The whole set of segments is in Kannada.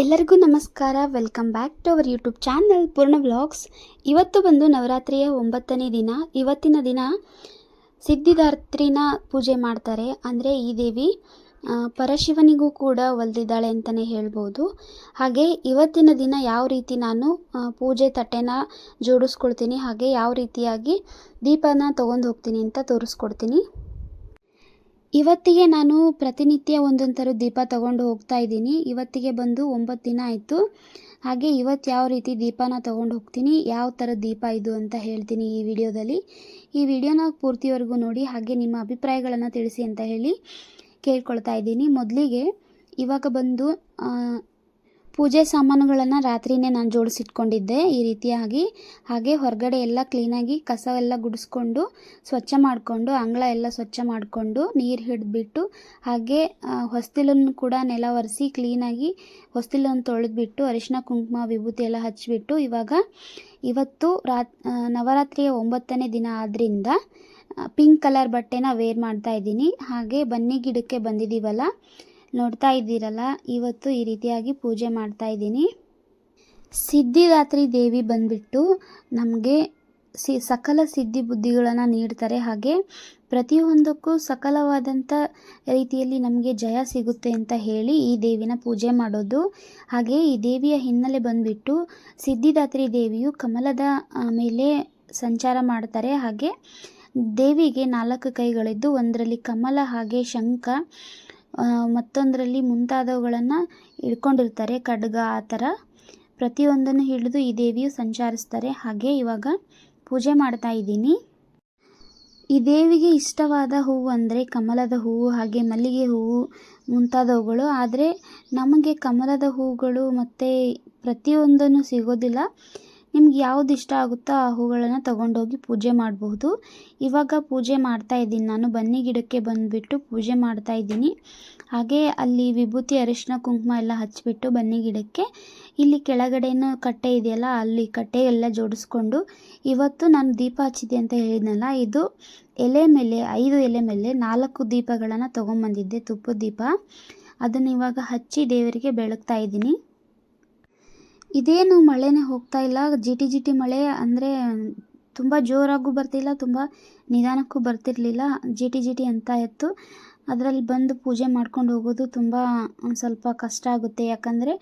ಎಲ್ಲರಿಗೂ ನಮಸ್ಕಾರ. Welcome back to our YouTube channel Poorna vlogs ಇವತ್ತು ಬಂದು ನವರಾತ್ರಿಯ ಒಂಬತ್ತನೇ ದಿನ. ಇವತ್ತಿನ ದಿನ ಸಿದ್ಧಿದಾತ್ರಿನ ಪೂಜೆ ಮಾಡ್ತಾರೆ. ಅಂದರೆ ಈ ದೇವಿ ಪರಶಿವನಿಗೂ ಕೂಡ ಒಲ್ದಿದ್ದಾಳೆ ಅಂತಲೇ ಹೇಳ್ಬೋದು. ಹಾಗೆ ಇವತ್ತಿನ ದಿನ ಯಾವ ರೀತಿ ನಾನು ಪೂಜೆ ತಟ್ಟೆನ ಜೋಡಿಸ್ಕೊಳ್ತೀನಿ, ಹಾಗೆ ಯಾವ ರೀತಿಯಾಗಿ ದೀಪನ ತೊಗೊಂಡು ಹೋಗ್ತೀನಿ ಅಂತ ತೋರಿಸ್ಕೊಡ್ತೀನಿ. ಇವತ್ತಿಗೆ ನಾನು ಪ್ರತಿನಿತ್ಯ ಒಂದೊಂದು ದೀಪ ತಗೊಂಡು ಹೋಗ್ತಾ ಇದ್ದೀನಿ. ಇವತ್ತಿಗೆ ಬಂದು ಒಂಬತ್ತು ದಿನ ಆಯಿತು. ಹಾಗೆ ಇವತ್ತು ಯಾವ ರೀತಿ ದೀಪನ ತೊಗೊಂಡು ಹೋಗ್ತೀನಿ, ಯಾವ ಥರ ದೀಪ ಇದು ಅಂತ ಹೇಳ್ತೀನಿ ಈ ವಿಡಿಯೋದಲ್ಲಿ. ಈ ವಿಡಿಯೋನ ಪೂರ್ತಿವರೆಗೂ ನೋಡಿ, ಹಾಗೆ ನಿಮ್ಮ ಅಭಿಪ್ರಾಯಗಳನ್ನು ತಿಳಿಸಿ ಅಂತ ಹೇಳಿ ಕೇಳ್ಕೊಳ್ತಾ ಇದ್ದೀನಿ. ಮೊದಲಿಗೆ ಇವಾಗ ಬಂದು ಪೂಜೆ ಸಾಮಾನುಗಳನ್ನು ರಾತ್ರಿನೇ ನಾನು ಜೋಡಿಸಿಟ್ಕೊಂಡಿದ್ದೆ ಈ ರೀತಿಯಾಗಿ. ಹಾಗೆ ಹೊರಗಡೆ ಎಲ್ಲ ಕ್ಲೀನಾಗಿ ಕಸ ಎಲ್ಲ ಗುಡಿಸ್ಕೊಂಡು, ಸ್ವಚ್ಛ ಮಾಡಿಕೊಂಡು, ಅಂಗಳ ಎಲ್ಲ ಸ್ವಚ್ಛ ಮಾಡಿಕೊಂಡು ನೀರು ಹಿಡಿದ್ಬಿಟ್ಟು, ಹಾಗೆ ಹೊಸ್ತಿಲನ್ನು ಕೂಡ ನೆಲ ಒರೆಸಿ ಕ್ಲೀನಾಗಿ ಹೊಸ್ತಿಲನ್ನು ತೊಳೆದ್ಬಿಟ್ಟು ಅರಿಶಿನ ಕುಂಕುಮ, ವಿಭೂತಿ ಎಲ್ಲ ಹಚ್ಚಿಬಿಟ್ಟು ಇವಾಗ ಇವತ್ತು ರಾತ್ ನವರಾತ್ರಿಯ ಒಂಬತ್ತನೇ ದಿನ ಆದ್ದರಿಂದ ಪಿಂಕ್ ಕಲರ್ ಬಟ್ಟೆನ ವೇರ್ ಮಾಡ್ತಾ ಇದ್ದೀನಿ. ಹಾಗೆ ಬನ್ನಿ ಗಿಡಕ್ಕೆ ಬಂದಿದ್ದೀವಲ್ಲ ನೋಡ್ತಾ ಇದ್ದೀರಲ್ಲ, ಇವತ್ತು ಈ ರೀತಿಯಾಗಿ ಪೂಜೆ ಮಾಡ್ತಾ ಇದ್ದೀನಿ. ಸಿದ್ಧಿದಾತ್ರಿ ದೇವಿ ಬಂದ್ಬಿಟ್ಟು ನಮಗೆ ಸಿ, ಸಕಲ ಸಿದ್ಧಿ ಬುದ್ಧಿಗಳನ್ನು ನೀಡ್ತಾರೆ. ಹಾಗೆ ಪ್ರತಿಯೊಂದಕ್ಕೂ ಸಕಲವಾದಂಥ ರೀತಿಯಲ್ಲಿ ನಮಗೆ ಜಯ ಸಿಗುತ್ತೆ ಅಂತ ಹೇಳಿ ಈ ದೇವಿನ ಪೂಜೆ ಮಾಡೋದು. ಹಾಗೆ ಈ ದೇವಿಯ ಹಿನ್ನೆಲೆ ಬಂದ್ಬಿಟ್ಟು ಸಿದ್ಧಿದಾತ್ರಿ ದೇವಿಯು ಕಮಲದ ಮೇಲೆ ಸಂಚಾರ ಮಾಡ್ತಾರೆ. ಹಾಗೆ ದೇವಿಗೆ ನಾಲ್ಕು ಕೈಗಳಿದ್ದು, ಒಂದರಲ್ಲಿ ಕಮಲ, ಹಾಗೆ ಶಂಖ ಮತ್ತೊಂದರಲ್ಲಿ ಮುಂತಾದವುಗಳನ್ನು ಇಟ್ಕೊಂಡಿರ್ತಾರೆ ಖಡ್ಗ ಆ ಥರ ಪ್ರತಿಯೊಂದನ್ನು ಹಿಡಿದು ಈ ದೇವಿಯು ಸಂಚರಿಸ್ತಾರೆ. ಹಾಗೆ ಇವಾಗ ಪೂಜೆ ಮಾಡ್ತಾ ಇದ್ದೀನಿ. ಈ ದೇವಿಗೆ ಇಷ್ಟವಾದ ಹೂವು ಅಂದರೆ ಕಮಲದ ಹೂವು, ಹಾಗೆ ಮಲ್ಲಿಗೆ ಹೂವು ಮುಂತಾದವುಗಳು. ಆದರೆ ನಮಗೆ ಕಮಲದ ಹೂವುಗಳು ಮತ್ತು ಪ್ರತಿಯೊಂದನ್ನು ಸಿಗೋದಿಲ್ಲ. ನಿಮ್ಗೆ ಯಾವ್ದು ಇಷ್ಟ ಆಗುತ್ತೋ ಆ ಹೂಗಳನ್ನು ತಗೊಂಡೋಗಿ ಪೂಜೆ ಮಾಡಬಹುದು. ಇವಾಗ ಪೂಜೆ ಮಾಡ್ತಾ ಇದ್ದೀನಿ ನಾನು. ಬನ್ನಿ ಗಿಡಕ್ಕೆ ಬಂದುಬಿಟ್ಟು ಪೂಜೆ ಮಾಡ್ತಾ ಇದ್ದೀನಿ. ಹಾಗೆ ಅಲ್ಲಿ ವಿಭೂತಿ, ಅರಿಶಿನ, ಕುಂಕುಮ ಎಲ್ಲ ಹಚ್ಚಿಬಿಟ್ಟು ಬನ್ನಿ ಗಿಡಕ್ಕೆ. ಇಲ್ಲಿ ಕೆಳಗಡೆನೂ ಕಟ್ಟೆ ಇದೆಯಲ್ಲ, ಅಲ್ಲಿ ಕಟ್ಟೆ ಎಲ್ಲ ಜೋಡಿಸ್ಕೊಂಡು. ಇವತ್ತು ನಾನು ದೀಪ ಹಚ್ಚಿದೆ ಅಂತ ಹೇಳಿದ್ನಲ್ಲ, ಇದು ಎಲೆ ಮೇಲೆ, ಐದು ಎಲೆ ಮೇಲೆ ನಾಲ್ಕು ದೀಪಗಳನ್ನು ತೊಗೊಂಬಂದಿದ್ದೆ ತುಪ್ಪದ ದೀಪ. ಅದನ್ನು ಇವಾಗ ಹಚ್ಚಿ ದೇವರಿಗೆ ಬೆಳಗ್ತಾ ಇದ್ದೀನಿ. ಇದೇನು ಮಳೆನೇ ಹೋಗ್ತಾ ಇಲ್ಲ. ಜಿಟಿ ಜಿಟಿ ಮಳೆ ಅಂದರೆ ತುಂಬ ಜೋರಾಗೂ ಬರ್ತಿಲ್ಲ, ತುಂಬ ನಿಧಾನಕ್ಕೂ ಬರ್ತಿರಲಿಲ್ಲ. ಜಿಟಿ ಜಿಟಿ ಅಂತ ಇತ್ತು. ಅದರಲ್ಲಿ ಬಂದು ಪೂಜೆ ಮಾಡ್ಕೊಂಡು ಹೋಗೋದು ತುಂಬ ಒಂದು ಸ್ವಲ್ಪ ಕಷ್ಟ ಆಗುತ್ತೆ. ಯಾಕಂದರೆ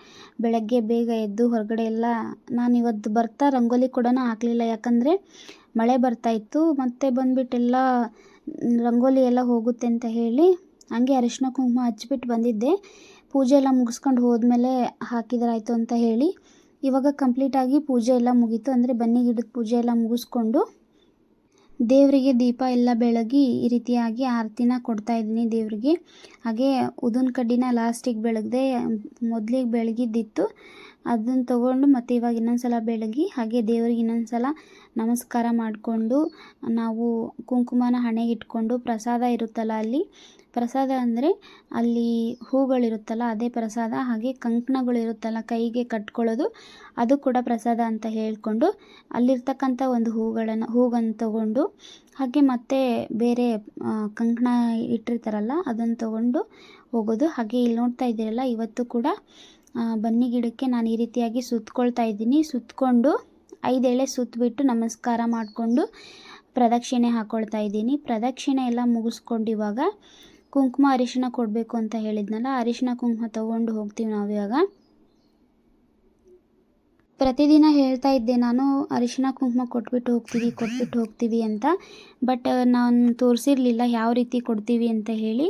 ಬೆಳಗ್ಗೆ ಬೇಗ ಎದ್ದು ಹೊರಗಡೆ ಎಲ್ಲ ನಾನು ಇವತ್ತು ಬರ್ತಾ ರಂಗೋಲಿ ಕೂಡ ಹಾಕಲಿಲ್ಲ ಯಾಕಂದರೆ ಮಳೆ ಬರ್ತಾ ಇತ್ತು. ಮತ್ತೆ ಬಂದುಬಿಟ್ಟೆಲ್ಲ ರಂಗೋಲಿ ಎಲ್ಲ ಹೋಗುತ್ತೆ ಅಂತ ಹೇಳಿ ಹಂಗೆ ಅರಿಶಿನ ಕುಂಕುಮ ಹಚ್ಚಿಬಿಟ್ಟು ಬಂದಿದ್ದೆ. ಪೂಜೆ ಎಲ್ಲ ಮುಗಿಸ್ಕೊಂಡು ಹೋದ್ಮೇಲೆ ಹಾಕಿದ್ರಾಯ್ತು ಅಂತ ಹೇಳಿ ಇವಾಗ ಕಂಪ್ಲೀಟಾಗಿ ಪೂಜೆ ಎಲ್ಲ ಮುಗೀತು. ಅಂದರೆ ಬನ್ನಿ ಗಿಡದ ಪೂಜೆ ಎಲ್ಲ ಮುಗಿಸ್ಕೊಂಡು ದೇವರಿಗೆ ದೀಪ ಎಲ್ಲ ಬೆಳಗಿ ಈ ರೀತಿಯಾಗಿ ಆರತಿನ ಕೊಡ್ತಾ ಇದ್ದೀನಿ ದೇವರಿಗೆ. ಹಾಗೆ ಉದನ್ ಕಡ್ಡಿನ ಲಾಸ್ಟಿಗೆ ಬೆಳಗ್ದೆ, ಮೊದಲಿಗೆ ಬೆಳಗಿದ್ದಿತ್ತು. ಅದನ್ನು ತಗೊಂಡು ಮತ್ತೆ ಇವಾಗ ಇನ್ನೊಂದು ಸಲ ಬೆಳಗಿ ಹಾಗೆ ದೇವರಿಗೆ ಇನ್ನೊಂದು ಸಲ ನಮಸ್ಕಾರ ಮಾಡಿಕೊಂಡು ನಾವು ಕುಂಕುಮನ ಹಣೆಗೆ ಇಟ್ಕೊಂಡು ಪ್ರಸಾದ ಇರುತ್ತಲ್ಲ ಅಲ್ಲಿ, ಪ್ರಸಾದ ಅಂದರೆ ಅಲ್ಲಿ ಹೂಗಳಿರುತ್ತಲ್ಲ, ಅದೇ ಪ್ರಸಾದ, ಹಾಗೆ ಕಂಕಣಗಳು ಇರುತ್ತಲ್ಲ ಕೈಗೆ ಕಟ್ಕೊಳ್ಳೋದು, ಅದು ಕೂಡ ಪ್ರಸಾದ ಅಂತ ಹೇಳಿಕೊಂಡು ಅಲ್ಲಿರ್ತಕ್ಕಂಥ ಒಂದು ಹೂಗಳನ್ನು ಹೂವನ್ನು ತಗೊಂಡು ಹಾಗೆ ಮತ್ತೆ ಬೇರೆ ಕಂಕಣ ಇಟ್ಟಿರ್ತಾರಲ್ಲ, ಅದನ್ನು ತಗೊಂಡು ಹೋಗೋದು. ಹಾಗೆ ಇಲ್ಲಿ ನೋಡ್ತಾ ಇದ್ದೀರಲ್ಲ, ಇವತ್ತು ಕೂಡ ಬನ್ನಿ ಗಿಡಕ್ಕೆ ನಾನು ಈ ರೀತಿಯಾಗಿ ಸುತ್ತಕೊಳ್ತಾ ಇದ್ದೀನಿ. ಸುತ್ತಕೊಂಡು ಐದು ಎಳೆ ಸುತ್ತಬಿಟ್ಟು ನಮಸ್ಕಾರ ಮಾಡಿಕೊಂಡು ಪ್ರದಕ್ಷಿಣೆ ಹಾಕ್ಕೊಳ್ತಾ ಇದ್ದೀನಿ. ಪ್ರದಕ್ಷಿಣೆ ಎಲ್ಲ ಮುಗಿಸ್ಕೊಂಡು ಇವಾಗ ಕುಂಕುಮ ಅರಿಶಿನ ಕೊಡಬೇಕು ಅಂತ ಹೇಳಿದ್ನಲ್ಲ ಅರಿಶಿನ ಕುಂಕುಮ ತೊಗೊಂಡು ಹೋಗ್ತೀವಿ ನಾವು ಇವಾಗ ಪ್ರತಿದಿನ ಹೇಳ್ತಾ ಇದ್ದೆ, ನಾನು ಅರಿಶಿನ ಕುಂಕುಮ ಕೊಟ್ಬಿಟ್ಟು ಹೋಗ್ತೀವಿ ಕೊಟ್ಬಿಟ್ಟು ಹೋಗ್ತೀವಿ ಅಂತ. ಬಟ್ ನಾನು ತೋರಿಸಿರ್ಲಿಲ್ಲ ಯಾವ ರೀತಿ ಕೊಡ್ತೀವಿ ಅಂತ ಹೇಳಿ.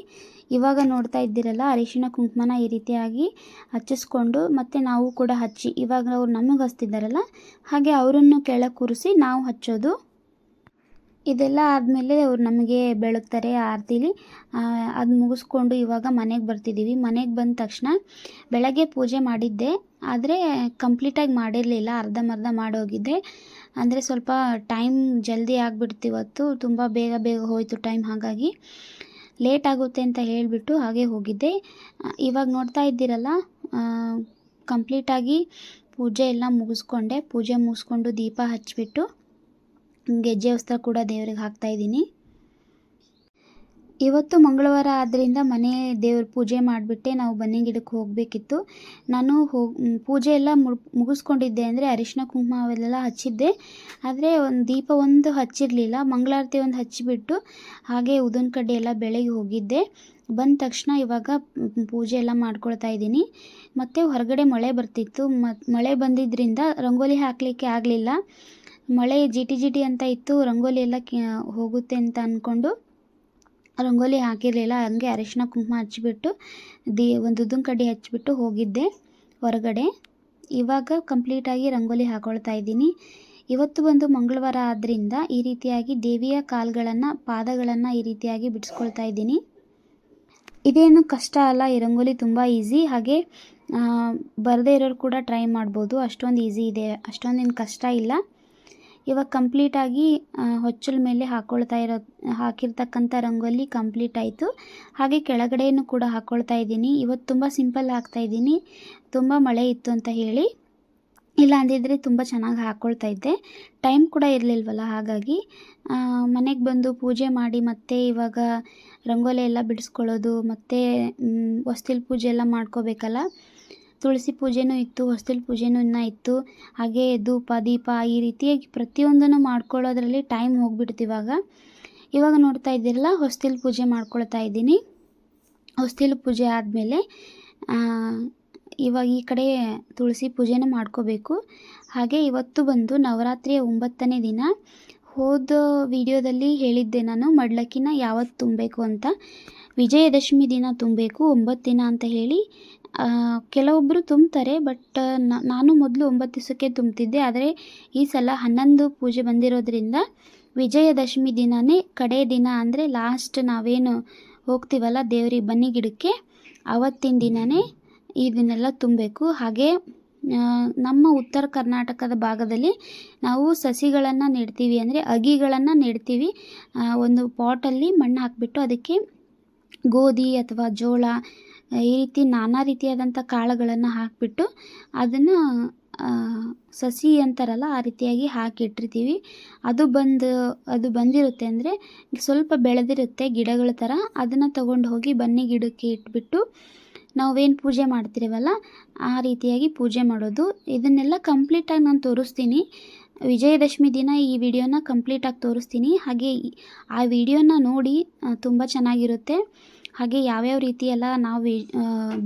ಇವಾಗ ನೋಡ್ತಾ ಇದ್ದೀರಲ್ಲ, ಅರಿಶಿನ ಕುಂಕುಮನ ಈ ರೀತಿಯಾಗಿ ಹಚ್ಚಿಸ್ಕೊಂಡು ಮತ್ತು ನಾವು ಕೂಡ ಹಚ್ಚಿ, ಇವಾಗ ಅವ್ರು ನಮಗೆ ಹಚ್ತಿದ್ದಾರಲ್ಲ, ಹಾಗೆ ಅವರನ್ನು ಕೆಳಗೆ ಕೂರಿಸಿ ನಾವು ಹಚ್ಚೋದು ಇದೆಲ್ಲ ಆದಮೇಲೆ ಅವ್ರು ನಮಗೆ ಬೆಳಗ್ತಾರೆ ಆರತಿಲಿ. ಅದು ಮುಗಿಸ್ಕೊಂಡು ಇವಾಗ ಮನೆಗೆ ಬರ್ತಿದ್ದೀವಿ ಮನೆಗೆ ಬಂದ ತಕ್ಷಣ ಬೆಳಗ್ಗೆ ಪೂಜೆ ಮಾಡಿದ್ದೆ. ಆದರೆ ಕಂಪ್ಲೀಟಾಗಿ ಮಾಡಿರಲಿಲ್ಲ. ಅರ್ಧಂಬರ್ಧ ಮಾಡೋಗಿದ್ದೆ. ಅಂದರೆ ಸ್ವಲ್ಪ ಟೈಮ್ ಜಲ್ದಿ ಆಗಿಬಿಡ್ತು ಇವತ್ತು. ತುಂಬ ಬೇಗ ಬೇಗ ಹೋಯಿತು ಟೈಮ್ ಹಾಗಾಗಿ. ಲೇಟ್ ಆಗುತ್ತೆ ಅಂತ ಹೇಳಿಬಿಟ್ಟು ಹಾಗೆ ಹೋಗಿದ್ದೆ. ಇವಾಗ ನೋಡ್ತಾ ಇದ್ದೀರಲ್ಲ ಕಂಪ್ಲೀಟಾಗಿ ಪೂಜೆ ಎಲ್ಲ ಮುಗಿಸ್ಕೊಂಡೆ. ಪೂಜೆ ಮುಗಿಸ್ಕೊಂಡು ದೀಪ ಹಚ್ಬಿಟ್ಟು ಗೆಜ್ಜೆ ವಸ್ತ್ರ ಕೂಡ ದೇವರಿಗೆ ಹಾಕ್ತಾ ಇದ್ದೀನಿ. ಇವತ್ತು ಮಂಗಳವಾರ ಆದ್ದರಿಂದ ಮನೆ ದೇವ್ರ ಪೂಜೆ ಮಾಡಿಬಿಟ್ಟೆ, ನಾವು ಬನ್ನಿ ಗಿಡಕ್ಕೆ ಹೋಗಬೇಕಿತ್ತು. ನಾನು ಹೋಗಿ ಪೂಜೆ ಎಲ್ಲ ಮುಗಿಸ್ಕೊಂಡಿದ್ದೆ ಅಂದರೆ ಅರಿಶಿನ ಕುಂಕುಮ ಅವೆಲ್ಲ ಹಚ್ಚಿದ್ದೆ. ಆದರೆ ಒಂದು ದೀಪ ಒಂದು ಹಚ್ಚಿರಲಿಲ್ಲ, ಮಂಗಳಾರತಿ ಒಂದು ಹಚ್ಚಿಬಿಟ್ಟು ಹಾಗೆ ಉದನ್ ಕಡ್ಡಿ ಎಲ್ಲ ಬೆಳಗ್ಗೆ ಹೋಗಿದ್ದೆ. ಬಂದ ತಕ್ಷಣ ಇವಾಗ ಪೂಜೆ ಎಲ್ಲ ಮಾಡ್ಕೊಳ್ತಾ ಇದ್ದೀನಿ. ಮತ್ತು ಹೊರಗಡೆ ಮಳೆ ಬರ್ತಿತ್ತು ಮಳೆ ಬಂದಿದ್ದರಿಂದ ರಂಗೋಲಿ ಹಾಕಲಿಕ್ಕೆ ಆಗಲಿಲ್ಲ. ಮಳೆ ಜಿಟಿ ಜಿಟಿ ಅಂತ ಇತ್ತು, ರಂಗೋಲಿ ಎಲ್ಲ ಹೋಗುತ್ತೆ ಅಂತ ಅಂದ್ಕೊಂಡು ರಂಗೋಲಿ ಹಾಕಿರಲಿಲ್ಲ. ಹಂಗೆ ಅರಿಶಿನ ಕುಂಕುಮ ಹಚ್ಚಿಬಿಟ್ಟು, ದಿ, ಒಂದು ಉದ್ದಿನ ಕಡ್ಡಿ ಹಚ್ಚಿಬಿಟ್ಟು ಹೋಗಿದ್ದೆ ಹೊರಗಡೆ. ಇವಾಗ ಕಂಪ್ಲೀಟಾಗಿ ರಂಗೋಲಿ ಹಾಕೊಳ್ತಾ ಇದ್ದೀನಿ. ಇವತ್ತು ಬಂದು ಮಂಗಳವಾರ ಆದ್ದರಿಂದ ಈ ರೀತಿಯಾಗಿ ದೇವಿಯ ಕಾಲುಗಳನ್ನು, ಪಾದಗಳನ್ನು ಈ ರೀತಿಯಾಗಿ ಬಿಡಿಸ್ಕೊಳ್ತಾ ಇದ್ದೀನಿ. ಇದೇನು ಕಷ್ಟ ಅಲ್ಲ, ಈ ರಂಗೋಲಿ ತುಂಬ ಈಸಿ ಹಾಗೆ ಬರದೇ ಇರೋರು ಕೂಡ ಟ್ರೈ ಮಾಡ್ಬೋದು. ಅಷ್ಟೊಂದು ಈಸಿ ಇದೆ. ಅಷ್ಟೊಂದೇನು ಕಷ್ಟ ಇಲ್ಲ. ಇವಾಗ ಕಂಪ್ಲೀಟಾಗಿ ಹೊಚ್ಚಲ ಮೇಲೆ ಹಾಕ್ಕೊಳ್ತಾ ಇರೋ, ಹಾಕಿರ್ತಕ್ಕಂಥ ರಂಗೋಲಿ ಕಂಪ್ಲೀಟ್ ಆಯಿತು. ಹಾಗೆ ಕೆಳಗಡೆಯನ್ನು ಕೂಡ ಹಾಕ್ಕೊಳ್ತಾ ಇದ್ದೀನಿ. ಇವತ್ತು ತುಂಬ ಸಿಂಪಲ್ ಇದ್ದೀನಿ. ತುಂಬ ಮಳೆ ಇತ್ತು ಅಂತ ಹೇಳಿ. ಇಲ್ಲ ಅಂದಿದ್ರೆ ತುಂಬ ಚೆನ್ನಾಗಿ ಹಾಕ್ಕೊಳ್ತಾ ಇದ್ದೆ. ಟೈಮ್ ಕೂಡ ಇರಲಿಲ್ವಲ್ಲ ಹಾಗಾಗಿ. ಮನೆಗೆ ಬಂದು ಪೂಜೆ ಮಾಡಿ ಮತ್ತೆ ಇವಾಗ ರಂಗೋಲಿ ಎಲ್ಲ ಬಿಡಿಸ್ಕೊಳ್ಳೋದು, ಮತ್ತು ಹೊಸ್ತಿಲ್ ಪೂಜೆ ಎಲ್ಲ ಮಾಡ್ಕೋಬೇಕಲ್ಲ. ತುಳಸಿ ಪೂಜೆನೂ ಇತ್ತು, ಹೊಸ್ತಿಲ್ ಪೂಜೆನೂ ಇನ್ನೂ ಇತ್ತು. ಹಾಗೆ ಧೂಪ, ದೀಪ ಈ ರೀತಿಯಾಗಿ ಪ್ರತಿಯೊಂದನ್ನು ಮಾಡ್ಕೊಳ್ಳೋದ್ರಲ್ಲಿ ಟೈಮ್ ಹೋಗ್ಬಿಡ್ತು ಇವಾಗ. ಇವಾಗ ನೋಡ್ತಾ ಇದ್ದೀರಲ್ಲ, ಹೊಸ್ತಿಲ್ ಪೂಜೆ ಮಾಡ್ಕೊಳ್ತಾ ಇದ್ದೀನಿ. ಹೊಸ್ತಿಲ್ ಪೂಜೆ ಆದಮೇಲೆ ಇವಾಗ ಈ ಕಡೆ ತುಳಸಿ ಪೂಜೆನೂ ಮಾಡ್ಕೋಬೇಕು. ಹಾಗೆ ಇವತ್ತು ಬಂದು ನವರಾತ್ರಿಯ ಒಂಬತ್ತನೇ ದಿನ. ಹೋದ ವಿಡಿಯೋದಲ್ಲಿ ಹೇಳಿದ್ದೆ ನಾನು, ಮಡ್ಲಕ್ಕಿನ ಯಾವತ್ತು ತುಂಬಬೇಕು ಅಂತ. ವಿಜಯದಶಮಿ ದಿನ ತುಂಬಬೇಕು ಒಂಬತ್ತು ದಿನ ಅಂತ ಹೇಳಿ. ಕೆಲವೊಬ್ಬರು ತುಂಬ್ತಾರೆ ಬಟ್ ನಾನು ಮೊದಲು ಒಂಬತ್ತು ದಿವಸಕ್ಕೆ ತುಂಬ್ತಿದ್ದೆ ಆದರೆ, ಈ ಸಲ ಹನ್ನೊಂದು ಪೂಜೆ ಬಂದಿರೋದ್ರಿಂದ ವಿಜಯದಶಮಿ ದಿನವೇ ಕಡೆ ದಿನ ಅಂದರೆ ಲಾಸ್ಟ್ ನಾವೇನು ಹೋಗ್ತೀವಲ್ಲ ದೇವ್ರಿಗೆ ಬನ್ನಿ ಗಿಡಕ್ಕೆ ಆವತ್ತಿನ ದಿನವೇ ಇದನ್ನೆಲ್ಲ ತುಂಬಬೇಕು. ಹಾಗೆ ನಮ್ಮ ಉತ್ತರ ಕರ್ನಾಟಕದ ಭಾಗದಲ್ಲಿ ನಾವು ಸಸಿಗಳನ್ನು ನೆಡ್ತೀವಿ ಅಂದರೆ ಅಗಿಗಳನ್ನು ನೆಡ್ತೀವಿ. ಒಂದು ಪಾಟಲ್ಲಿ ಮಣ್ಣು ಹಾಕಿಬಿಟ್ಟು ಅದಕ್ಕೆ ಗೋಧಿ ಅಥವಾ ಜೋಳ ಈ ರೀತಿ ನಾನಾ ರೀತಿಯಾದಂಥ ಕಾಳುಗಳನ್ನು ಹಾಕಿಬಿಟ್ಟು ಅದನ್ನು ಸಸಿ ಅಂತಾರಲ್ಲ, ಆ ರೀತಿಯಾಗಿ ಹಾಕಿಟ್ಟಿರ್ತೀವಿ ಅದು ಬಂದು, ಅದು ಬಂದಿರುತ್ತೆ ಅಂದರೆ ಸ್ವಲ್ಪ ಬೆಳೆದಿರುತ್ತೆ ಗಿಡಗಳ ಥರ. ಅದನ್ನು ತಗೊಂಡು ಹೋಗಿ ಬನ್ನಿ ಗಿಡಕ್ಕೆ ಇಟ್ಬಿಟ್ಟು ನಾವೇನು ಪೂಜೆ ಮಾಡ್ತಿರವಲ್ಲ, ಆ ರೀತಿಯಾಗಿ ಪೂಜೆ ಮಾಡೋದು. ಇದನ್ನೆಲ್ಲ ಕಂಪ್ಲೀಟಾಗಿ ನಾನು ತೋರಿಸ್ತೀನಿ. ವಿಜಯದಶಮಿ ದಿನ ಈ ವಿಡಿಯೋನ ಕಂಪ್ಲೀಟಾಗಿ ತೋರಿಸ್ತೀನಿ. ಹಾಗೆ ಆ ವಿಡಿಯೋನ ನೋಡಿ ತುಂಬ ಚೆನ್ನಾಗಿರುತ್ತೆ. ಹಾಗೆ ಯಾವ್ಯಾವ ರೀತಿ ಎಲ್ಲ ನಾವು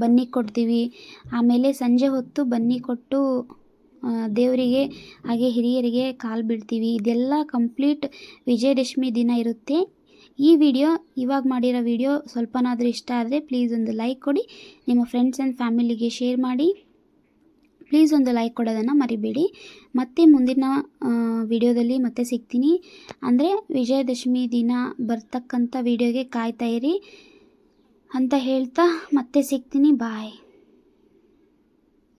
ಬನ್ನಿ ಕೊಡ್ತೀವಿ. ಆಮೇಲೆ ಸಂಜೆ ಹೊತ್ತು ಬನ್ನಿ ಕೊಟ್ಟು ದೇವರಿಗೆ, ಹಾಗೆ ಹಿರಿಯರಿಗೆ ಕಾಲು ಬೀಳ್ತೀವಿ. ಇದೆಲ್ಲ ಕಂಪ್ಲೀಟ್ ವಿಜಯದಶಮಿ ದಿನ ಇರುತ್ತೆ. ಈ ವಿಡಿಯೋ, ಇವಾಗ ಮಾಡಿರೋ ವಿಡಿಯೋ ಸ್ವಲ್ಪನಾದರೂ ಇಷ್ಟ ಆದರೆ ಪ್ಲೀಸ್ ಒಂದು ಲೈಕ್ ಕೊಡಿ. ನಿಮ್ಮ ಫ್ರೆಂಡ್ಸ್ ಆ್ಯಂಡ್ ಫ್ಯಾಮಿಲಿಗೆ ಶೇರ್ ಮಾಡಿ. ಪ್ಲೀಸ್ ಒಂದು ಲೈಕ್ ಕೊಡೋದನ್ನು ಮರಿಬೇಡಿ. ಮತ್ತೆ ಮುಂದಿನ ವಿಡಿಯೋದಲ್ಲಿ ಮತ್ತೆ ಸಿಗ್ತೀನಿ. ಅಂದರೆ ವಿಜಯದಶಮಿ ದಿನ ಬರ್ತಕ್ಕಂಥ ವಿಡಿಯೋಗೆ ಕಾಯ್ತಾಯಿರಿ ಅಂತ ಹೇಳ್ತಾ ಮತ್ತೆ ಸಿಗ್ತೀನಿ ಬಾಯ್